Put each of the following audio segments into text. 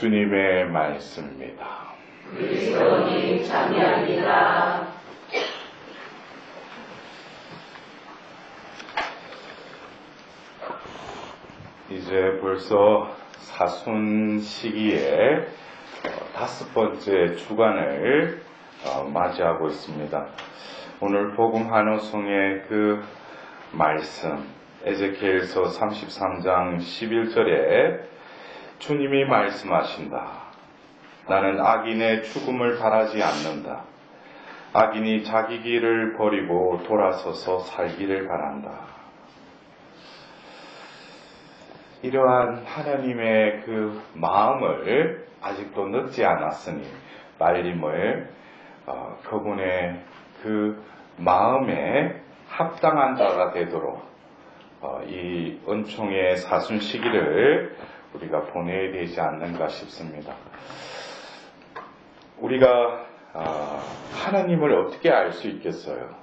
주님의 말씀입니다. 그리스도님 참여합니다. 이제 벌써 사순 시기에 어, 다섯 번째 주간을 어, 맞이하고 있습니다. 오늘 복음 한호성의 그 말씀 에제키엘서 33장 11절에 주님이 말씀하신다. 나는 악인의 죽음을 바라지 않는다. 악인이 자기 길을 버리고 돌아서서 살기를 바란다. 이러한 하나님의 그 마음을 아직도 늦지 않았으니 말림을 어, 그분의 그 마음에 합당한 자가 되도록 어, 이 은총의 사순 시기를 우리가 보내야 되지 않는가 싶습니다. 우리가 어, 하나님을 어떻게 알 수 있겠어요?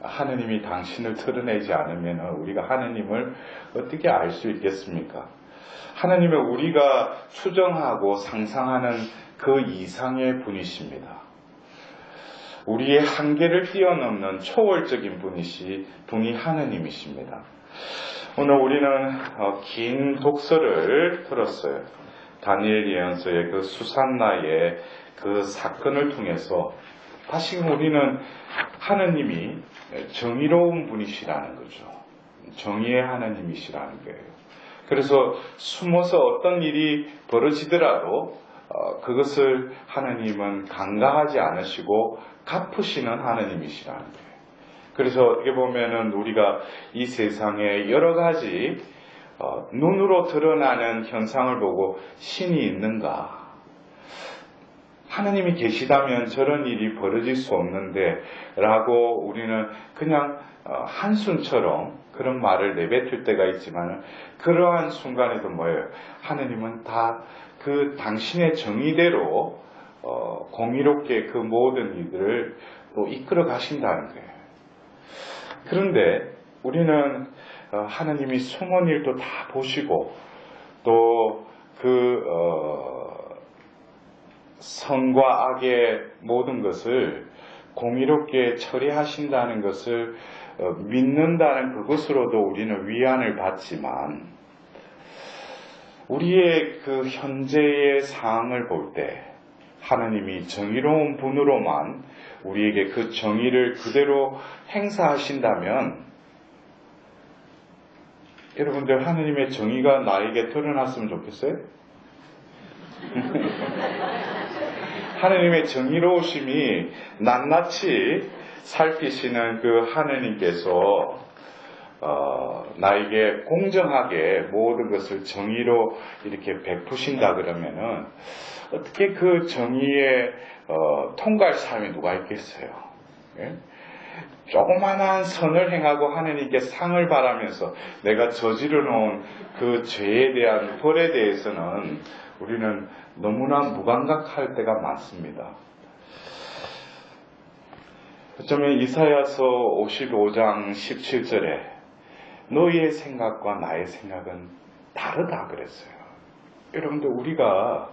하나님이 당신을 드러내지 않으면 우리가 하나님을 어떻게 알 수 있겠습니까? 하나님은 우리가 추정하고 상상하는 그 이상의 분이십니다. 우리의 한계를 뛰어넘는 초월적인 분이시, 분이 하나님이십니다. 오늘 우리는 어, 긴 독서를 들었어요. 다니엘 예언서의 그 수산나의 그 사건을 통해서 다시금 우리는 하나님이 정의로운 분이시라는 거죠. 정의의 하나님이시라는 거예요. 그래서 숨어서 어떤 일이 벌어지더라도 어, 그것을 하나님은 강가하지 않으시고 갚으시는 하나님이시라는 거예요. 그래서 어떻게 보면은 우리가 이 세상에 여러 가지 어, 눈으로 드러나는 현상을 보고 신이 있는가? 하나님이 계시다면 저런 일이 벌어질 수 없는데 라고 우리는 그냥 어, 한순처럼 그런 말을 내뱉을 때가 있지만 그러한 순간에도 뭐예요? 하나님은 다 그 당신의 정의대로 어, 공의롭게 그 모든 일들을 또 이끌어 가신다는 거예요. 그런데 우리는 어, 하나님이 숨은 일도 다 보시고 또그 어, 선과 악의 모든 것을 공의롭게 처리하신다는 것을 어, 믿는다는 그것으로도 우리는 위안을 받지만 우리의 그 현재의 상황을 볼 때 하나님이 정의로운 분으로만 우리에게 그 정의를 그대로 행사하신다면 여러분들 하나님의 정의가 나에게 드러났으면 좋겠어요? 하나님의 정의로우심이 낱낱이 살피시는 그 하나님께서 어, 나에게 공정하게 모든 것을 정의로 이렇게 베푸신다 그러면은 어떻게 그 정의의 어, 통과할 사람이 누가 있겠어요? 예? 조그만한 선을 행하고 하나님께 상을 바라면서 내가 저지르 놓은 그 죄에 대한 벌에 대해서는 우리는 너무나 무감각할 때가 많습니다. 어쩌면 이사야서 55장 17절에 너희의 생각과 나의 생각은 다르다 그랬어요. 여러분들 우리가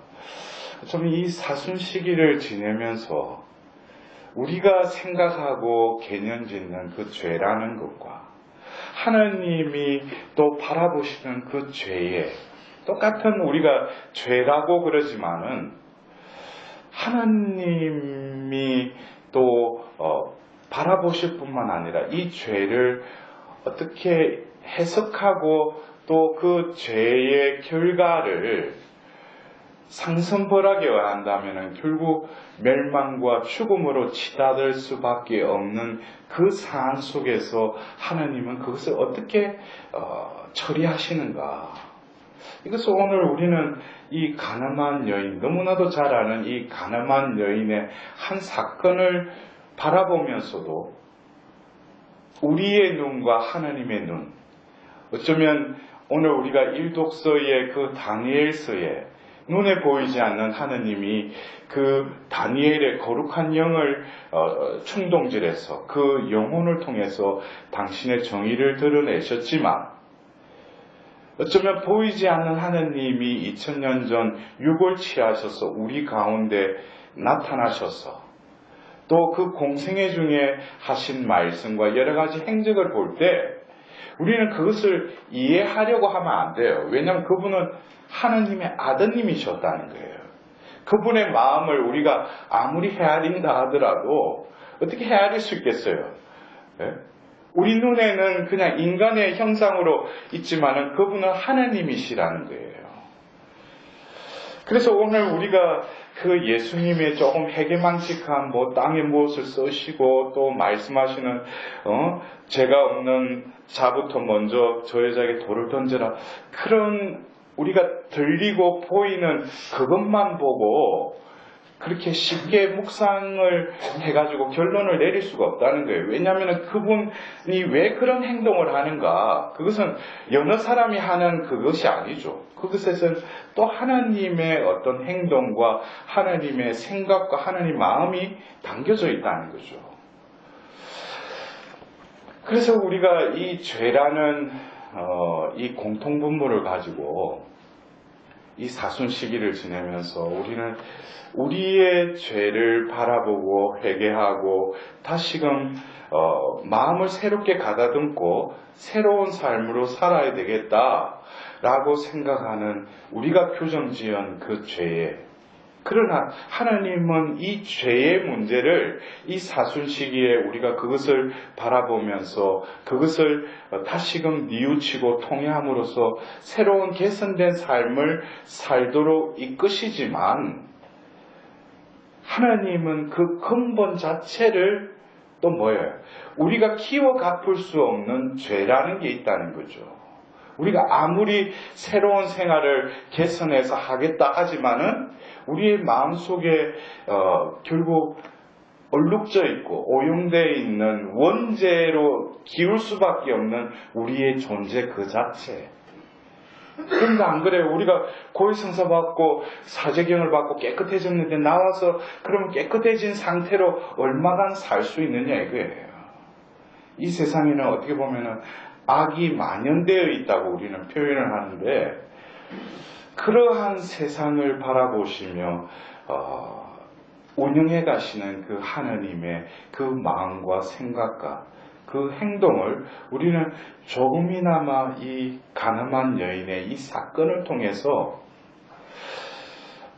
좀 이 사순 시기를 지내면서 우리가 생각하고 개념 짓는 그 죄라는 것과 하나님이 또 바라보시는 그 죄에 똑같은 우리가 죄라고 그러지만은 하나님이 또 어, 바라보실 뿐만 아니라 이 죄를 어떻게 해석하고 또 그 죄의 결과를 상선벌하게 한다면 결국 멸망과 죽음으로 치닫을 수밖에 없는 그 상황 속에서 하나님은 그것을 어떻게 어, 처리하시는가? 이것을 오늘 우리는 이 가늠한 여인, 너무나도 잘 아는 이 가늠한 여인의 한 사건을 바라보면서도 우리의 눈과 하나님의 눈, 어쩌면 오늘 우리가 일독서의 그 다니엘서에 눈에 보이지 않는 하느님이 그 다니엘의 거룩한 영을 어, 충동질해서 그 영혼을 통해서 당신의 정의를 드러내셨지만 어쩌면 보이지 않는 하느님이 2000년 전 육을 취하셔서 우리 가운데 나타나셔서 또 그 공생애 중에 하신 말씀과 여러 가지 행적을 볼때 우리는 그것을 이해하려고 하면 안 돼요. 왜냐하면 그분은 하느님의 아드님이셨다는 거예요. 그분의 마음을 우리가 아무리 헤아린다 하더라도 어떻게 헤아릴 수 있겠어요? 예? 우리 눈에는 그냥 인간의 형상으로 있지만은 그분은 하나님이시라는 거예요. 그래서 오늘 우리가 그 예수님의 조금 해괴망측한 뭐 땅에 무엇을 쓰시고 또 말씀하시는 어 죄가 없는 자부터 먼저 저 여자에게 돌을 던져라 그런 우리가 들리고 보이는 그것만 보고 그렇게 쉽게 묵상을 해가지고 결론을 내릴 수가 없다는 거예요. 왜냐하면 그분이 왜 그런 행동을 하는가? 그것은 여러 사람이 하는 그것이 아니죠. 그것에는 또 하나님의 어떤 행동과 하나님의 생각과 하나님 마음이 담겨져 있다는 거죠. 그래서 우리가 이 죄라는 어, 이 공통분모를 가지고 이 사순 시기를 지내면서 우리는 우리의 죄를 바라보고 회개하고 다시금 어, 마음을 새롭게 가다듬고 새로운 삶으로 살아야 되겠다라고 생각하는 우리가 표정지은 그 죄에 그러나 하나님은 이 죄의 문제를 이 사순 시기에 우리가 그것을 바라보면서 그것을 다시금 뉘우치고 통회함으로써 새로운 개선된 삶을 살도록 이끄시지만 하나님은 그 근본 자체를 또 뭐예요? 우리가 키워 갚을 수 없는 죄라는 게 있다는 거죠. 우리가 아무리 새로운 생활을 개선해서 하겠다 하지만은 우리의 마음 속에 어, 결국 얼룩져 있고 오용되어 있는 원죄로 기울 수밖에 없는 우리의 존재 그 자체. 그런데 안 그래요. 우리가 고해성사 받고 사제경을 받고 깨끗해졌는데 나와서 그럼 깨끗해진 상태로 얼마간 살 수 있느냐 이거예요. 이 세상에는 어떻게 보면은 악이 만연되어 있다고 우리는 표현을 하는데 그러한 세상을 바라보시며 어, 운영해 가시는 그 하나님의 그 마음과 생각과 그 행동을 우리는 조금이나마 이 가늠한 여인의 이 사건을 통해서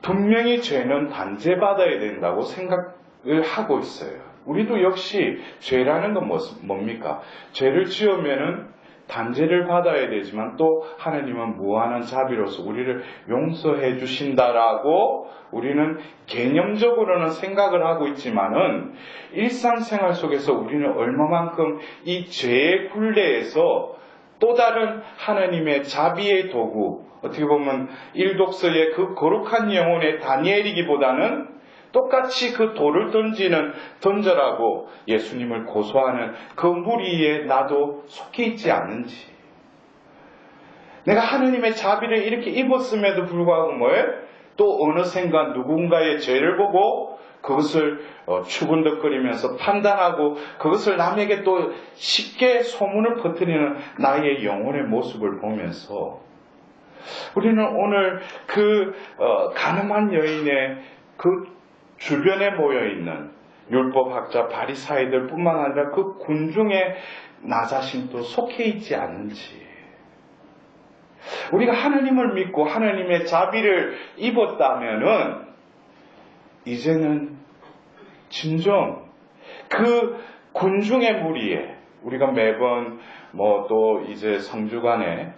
분명히 죄는 단죄받아야 된다고 생각을 하고 있어요. 우리도 역시 죄라는 건 뭡니까? 죄를 지으면은 단죄를 받아야 되지만 또 하나님은 무한한 자비로서 우리를 용서해 주신다라고 우리는 개념적으로는 생각을 하고 있지만은 일상생활 속에서 우리는 얼마만큼 이 죄의 굴레에서 또 다른 하나님의 자비의 도구 어떻게 보면 일독서의 그 거룩한 영혼의 다니엘이기보다는 똑같이 그 돌을 던지는 던져라고 예수님을 고소하는 그 무리에 나도 속해 있지 않는지. 내가 하느님의 자비를 이렇게 입었음에도 불구하고 뭐예요? 또 어느샌가 누군가의 죄를 보고 그것을 어, 추근덕거리면서 판단하고 그것을 남에게 또 쉽게 소문을 퍼뜨리는 나의 영혼의 모습을 보면서 우리는 오늘 그 어, 가늠한 여인의 그 주변에 모여 있는 율법학자 바리사이들 뿐만 아니라 그 군중에 나 자신도 속해 있지 않는지. 우리가 하나님을 믿고 하나님의 자비를 입었다면은 이제는 진정 그 군중의 무리에 우리가 매번 뭐 또 이제 성주간에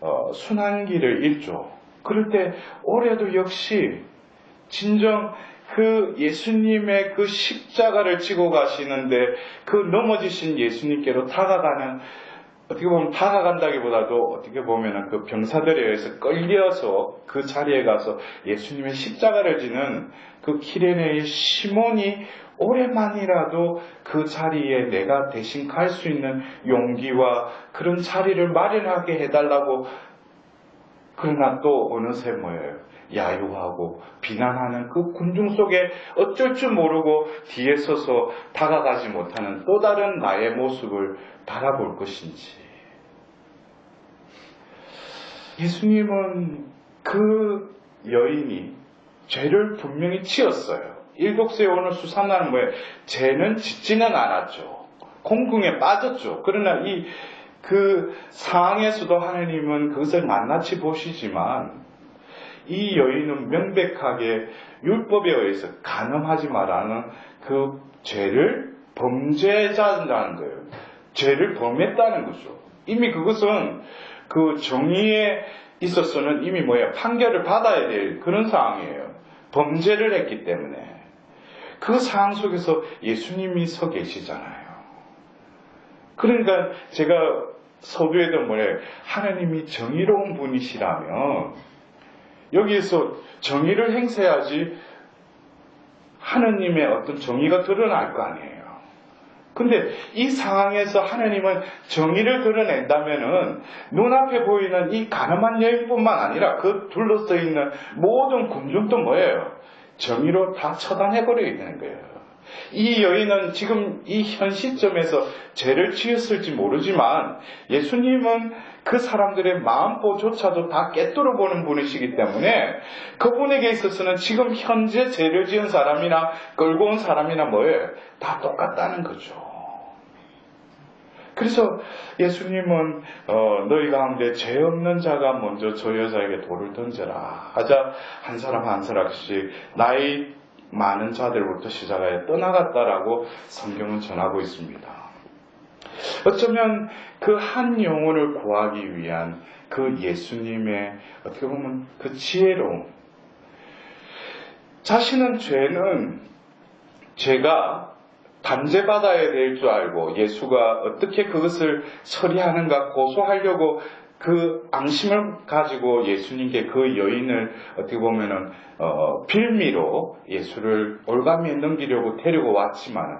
어, 순환기를 읽죠. 그럴 때 올해도 역시 진정 그 예수님의 그 십자가를 지고 가시는데 그 넘어지신 예수님께로 다가가는 어떻게 보면 다가간다기보다도 어떻게 보면 그 병사들에 의해서 끌려서 그 자리에 가서 예수님의 십자가를 지는 그 키레네의 시몬이 오랜만이라도 그 자리에 내가 대신 갈 수 있는 용기와 그런 자리를 마련하게 해달라고 그러나 또 어느새 뭐예요? 야유하고 비난하는 그 군중 속에 어쩔 줄 모르고 뒤에 서서 다가가지 못하는 또 다른 나의 모습을 바라볼 것인지. 예수님은 그 여인이 죄를 분명히 지었어요. 일독수에 오는 수산나는 뭐예요? 죄는 짓지는 않았죠. 공궁에 빠졌죠. 그러나 이 그 상황에서도 하나님은 그것을 낱낱이 보시지만 이 여인은 명백하게 율법에 의해서 가늠하지 말라는 그 죄를 범죄자라는 거예요. 죄를 범했다는 거죠. 이미 그것은 그 정의에 있어서는 이미 뭐예요? 판결을 받아야 될 그런 상황이에요. 범죄를 했기 때문에. 그 상황 속에서 예수님이 서 계시잖아요. 그러니까 제가 서두에도 뭐예요? 하나님이 정의로운 분이시라면 여기에서 정의를 행사해야지 하나님의 어떤 정의가 드러날 거 아니에요. 근데 이 상황에서 하나님은 정의를 드러낸다면은 눈앞에 보이는 이 가늠한 여인뿐만 아니라 그 둘러싸여 있는 모든 군중도 뭐예요? 정의로 다 처단해버려야 되는 거예요. 이 여인은 지금 이 현 시점에서 죄를 지었을지 모르지만 예수님은 그 사람들의 마음보조차도 다 깨뚫어 보는 분이시기 때문에 그분에게 있어서는 지금 현재 죄를 지은 사람이나 끌고 온 사람이나 뭐예요? 다 똑같다는 거죠. 그래서 예수님은 어, 너희 가운데 죄 없는 자가 먼저 저 여자에게 돌을 던져라 하자 한 사람 한 사람씩 나이 많은 자들부터 시작하여 떠나갔다라고 성경은 전하고 있습니다. 어쩌면 그 한 영혼을 구하기 위한 그 예수님의 어떻게 보면 그 지혜로움. 자신은 죄는 죄가 단죄받아야 될 줄 알고 예수가 어떻게 그것을 처리하는가 고소하려고 그 앙심을 가지고 예수님께 그 여인을 어떻게 보면은 어, 빌미로 예수를 올가미에 넘기려고 데리고 왔지만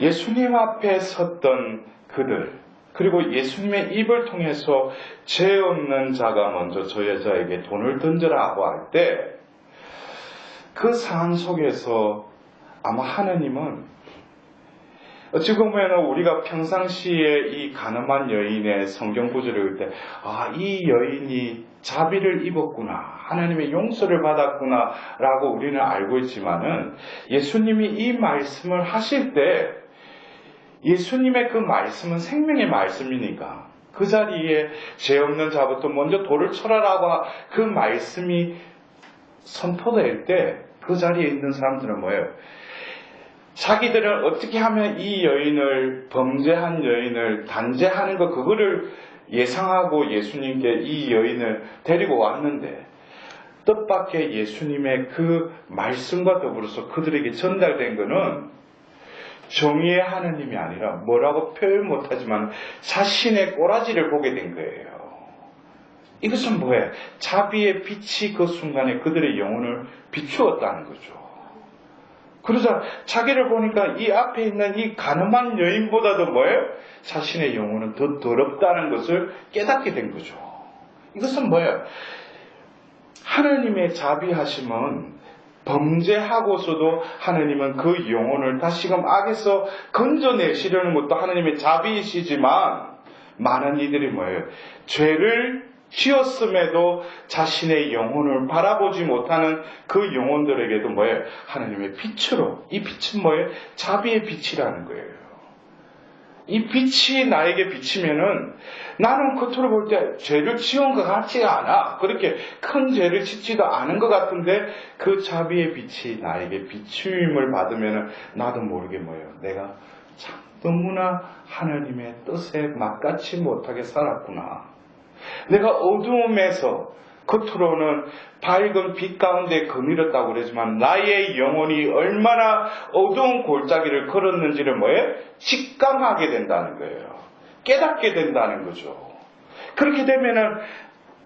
예수님 앞에 섰던 그들 그리고 예수님의 입을 통해서 죄 없는 자가 먼저 저 여자에게 돈을 던져라고 할 때 그 상황 속에서 아마 하나님은 어찌 보면 우리가 평상시에 이 가늠한 여인의 성경 구절을 볼 때, 아, 이 여인이 자비를 입었구나. 하나님의 용서를 받았구나. 라고 우리는 알고 있지만은 예수님이 이 말씀을 하실 때 예수님의 그 말씀은 생명의 말씀이니까 그 자리에 죄 없는 자부터 먼저 돌을 쳐라라고 그 말씀이 선포될 때 그 자리에 있는 사람들은 뭐예요? 자기들은 어떻게 하면 이 여인을 범죄한 여인을 단죄하는 것 그거를 예상하고 예수님께 이 여인을 데리고 왔는데 뜻밖의 예수님의 그 말씀과 더불어서 그들에게 전달된 것은 정의의 하느님이 아니라 뭐라고 표현 못하지만 자신의 꼬라지를 보게 된 거예요. 이것은 뭐예요? 자비의 빛이 그 순간에 그들의 영혼을 비추었다는 거죠. 그러자 자기를 보니까 이 앞에 있는 이 가늠한 여인보다도 뭐예요? 자신의 영혼은 더 더럽다는 것을 깨닫게 된 거죠. 이것은 뭐예요? 하나님의 자비하심은 범죄하고서도 하나님은 그 영혼을 다시금 악에서 건져내시려는 것도 하나님의 자비이시지만 많은 이들이 뭐예요? 죄를 지었음에도 자신의 영혼을 바라보지 못하는 그 영혼들에게도 뭐예요? 하나님의 빛으로. 이 빛은 뭐예요? 자비의 빛이라는 거예요. 이 빛이 나에게 비치면은 나는 겉으로 볼 때 죄를 지은 것 같지가 않아. 그렇게 큰 죄를 짓지도 않은 것 같은데 그 자비의 빛이 나에게 비추임을 받으면은 나도 모르게 뭐예요. 내가 참 너무나 하나님의 뜻에 맞같이 못하게 살았구나. 내가 어두움에서 겉으로는 밝은 빛 가운데 거밀었다고 그러지만 나의 영혼이 얼마나 어두운 골짜기를 걸었는지를 뭐에 직감하게 된다는 거예요. 깨닫게 된다는 거죠. 그렇게 되면은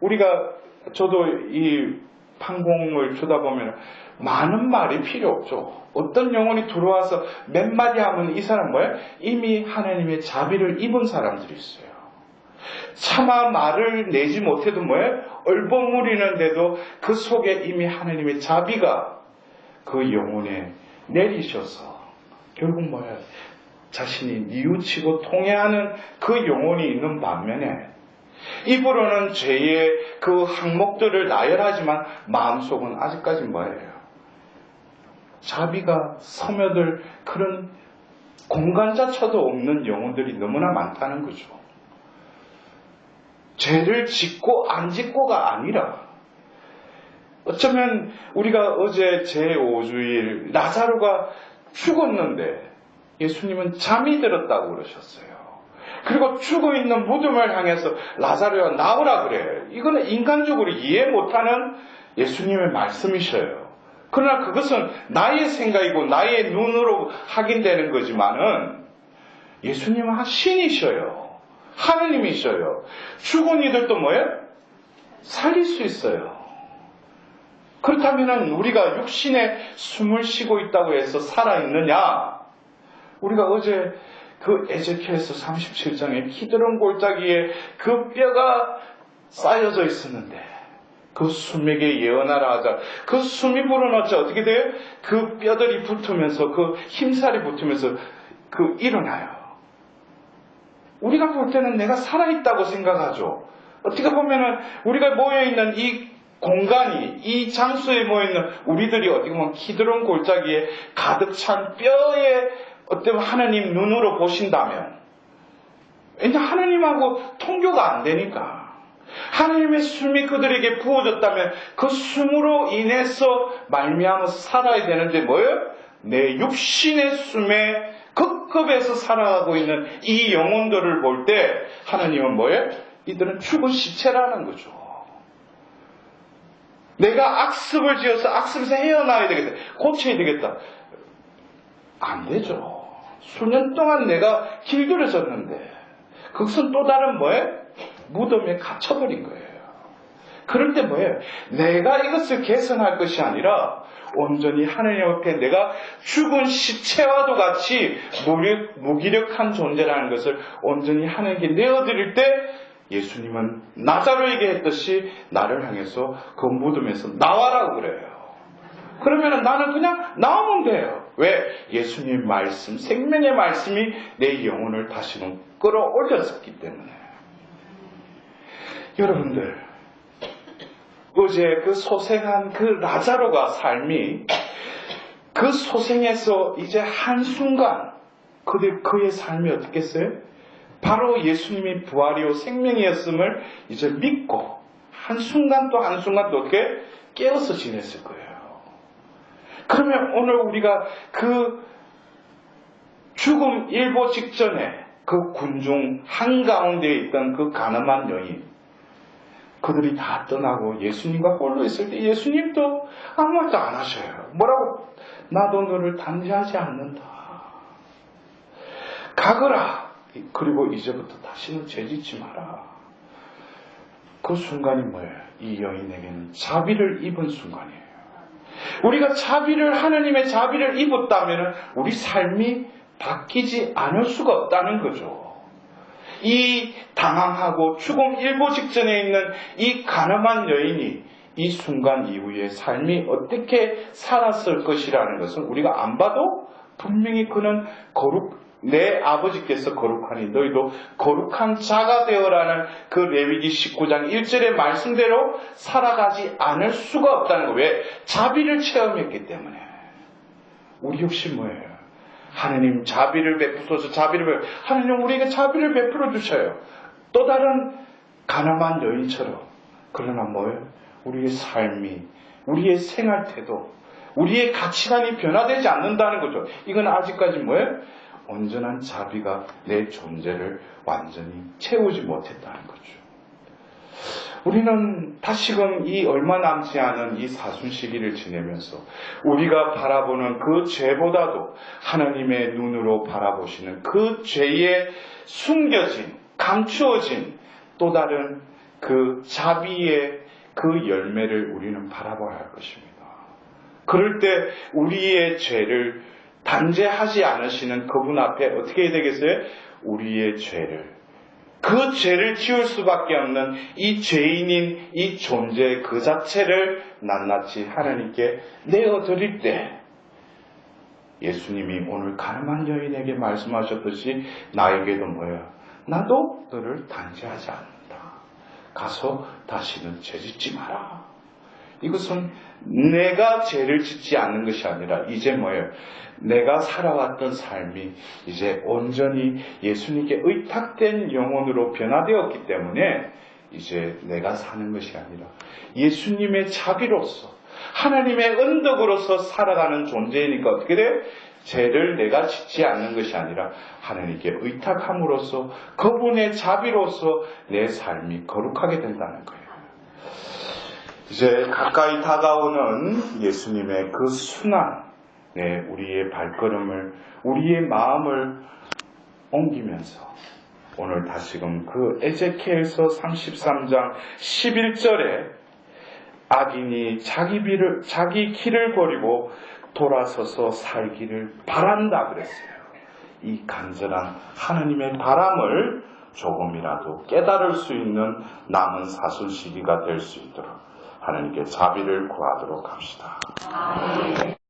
우리가 저도 이 판공을 쳐다보면 많은 말이 필요 없죠. 어떤 영혼이 들어와서 몇 마디 하면 이 사람 뭐야? 이미 하나님의 자비를 입은 사람들이 있어요. 차마 말을 내지 못해도 뭐예요? 얼버무리는데도 그 속에 이미 하나님의 자비가 그 영혼에 내리셔서 결국 뭐예요? 자신이 뉘우치고 통해하는 그 영혼이 있는 반면에 입으로는 죄의 그 항목들을 나열하지만 마음속은 아직까지 뭐예요? 자비가 서며들 그런 공간자쳐도 없는 영혼들이 너무나 많다는 거죠. 죄를 짓고 안 짓고가 아니라 어쩌면 우리가 어제 제5주일 나사로가 죽었는데 예수님은 잠이 들었다고 그러셨어요. 그리고 죽어 있는 무덤을 향해서 라자르야 나오라 그래. 이거는 인간적으로 이해 못하는 예수님의 말씀이셔요. 그러나 그것은 나의 생각이고 나의 눈으로 확인되는 거지만은 예수님은 신이셔요. 하느님이셔요. 죽은 이들도 뭐예요? 살릴 수 있어요. 그렇다면 우리가 육신에 숨을 쉬고 있다고 해서 살아있느냐? 우리가 어제 그 에제키엘서 37장에 키드론 골짜기에 그 뼈가 쌓여져 있었는데 그 숨에게 예언하라 하자. 그 숨이 불어넣자 어떻게 돼요? 그 뼈들이 붙으면서 그 힘살이 붙으면서 그 일어나요. 우리가 볼 때는 내가 살아있다고 생각하죠. 어떻게 보면은 우리가 모여있는 이 공간이 이 장소에 모여있는 우리들이 어떻게 보면 키드론 골짜기에 가득 찬 뼈에 어떤 하나님 눈으로 보신다면 왜냐 하나님하고 통교가 안 되니까 하나님의 숨이 그들에게 부어졌다면 그 숨으로 인해서 말미암아서 살아야 되는데 뭐예요? 내 육신의 숨에 급급해서 살아가고 있는 이 영혼들을 볼 때 하나님은 뭐예요? 이들은 죽은 시체라는 거죠. 내가 악습을 지어서 악습에서 헤어나야 되겠다. 고쳐야 되겠다. 안 되죠. 수년 동안 내가 길들여졌는데 그것은 또 다른 뭐예요? 무덤에 갇혀버린 거예요. 그럴 때 뭐예요? 내가 이것을 개선할 것이 아니라 온전히 하나님 앞에 내가 죽은 시체와도 같이 무력, 무기력한 존재라는 것을 온전히 하나님께 내어드릴 때 예수님은 나사로에게 했듯이 나를 향해서 그 무덤에서 나와라고 그래요. 그러면 나는 그냥 나오면 돼요. 왜? 예수님 말씀, 생명의 말씀이 내 영혼을 다시는 끌어올렸었기 때문에. 여러분들, 어제 그 소생한 그 라자로가 삶이 그 소생에서 이제 한순간 그들, 그의 삶이 어떻겠어요? 바로 예수님이 부활이요 생명이었음을 이제 믿고 한순간 또 한순간 또 어떻게 깨어서 지냈을 거예요. 그러면 오늘 우리가 그 죽음 일보 직전에 그 군중 한가운데 있던 그 가늠한 여인 그들이 다 떠나고 예수님과 홀로 있을 때 예수님도 아무 말도 안 하셔요. 뭐라고? 나도 너를 단죄하지 않는다. 가거라. 그리고 이제부터 다시는 죄짓지 마라. 그 순간이 뭐예요? 이 여인에게는 자비를 입은 순간이에요. 우리가 자비를 하나님의 자비를 입었다면 우리 삶이 바뀌지 않을 수가 없다는 거죠. 이 당황하고 죽음 일보 직전에 있는 이 가늠한 여인이 이 순간 이후에 삶이 어떻게 살았을 것이라는 것은 우리가 안 봐도 분명히 그는 거룩 내 아버지께서 거룩하니 너희도 거룩한 자가 되어라는 그 레위기 19장 1절의 말씀대로 살아가지 않을 수가 없다는 거. 왜? 자비를 체험했기 때문에. 우리 역시 뭐예요? 하느님 자비를 베푸소서 자비를 베 하느님 우리에게 자비를 베풀어 주셔요. 또 다른 가난한 여인처럼. 그러나 뭐예요? 우리의 삶이, 우리의 생활 태도, 우리의 가치관이 변화되지 않는다는 거죠. 이건 아직까지 뭐예요? 온전한 자비가 내 존재를 완전히 채우지 못했다는 거죠. 우리는 다시금 이 얼마 남지 않은 이 사순 시기를 지내면서 우리가 바라보는 그 죄보다도 하나님의 눈으로 바라보시는 그 죄에 숨겨진, 감추어진 또 다른 그 자비의 그 열매를 우리는 바라봐야 할 것입니다. 그럴 때 우리의 죄를 단죄하지 않으시는 그분 앞에 어떻게 해야 되겠어요? 우리의 죄를 그 죄를 지울 수밖에 없는 이 죄인인 이 존재 그 자체를 낱낱이 하나님께 내어드릴 때 예수님이 오늘 가늠한 여인에게 말씀하셨듯이 나에게도 뭐야? 나도 너를 단죄하지 않는다. 가서 다시는 죄 짓지 마라. 이것은 내가 죄를 짓지 않는 것이 아니라 이제 뭐예요? 내가 살아왔던 삶이 이제 온전히 예수님께 의탁된 영혼으로 변화되었기 때문에 이제 내가 사는 것이 아니라 예수님의 자비로서 하나님의 은덕으로서 살아가는 존재이니까 어떻게 돼? 죄를 내가 짓지 않는 것이 아니라 하나님께 의탁함으로써 그분의 자비로서 내 삶이 거룩하게 된다는 거예요. 이제 가까이 다가오는 예수님의 그 순환, 네, 우리의 발걸음을, 우리의 마음을 옮기면서 오늘 다시금 그 에제키엘서 33장 11절에 악인이 자기 비를, 자기 길을 버리고 돌아서서 살기를 바란다 그랬어요. 이 간절한 하나님의 바람을 조금이라도 깨달을 수 있는 남은 사순 시기가 될 수 있도록 하나님께 자비를 구하도록 합시다. 아멘.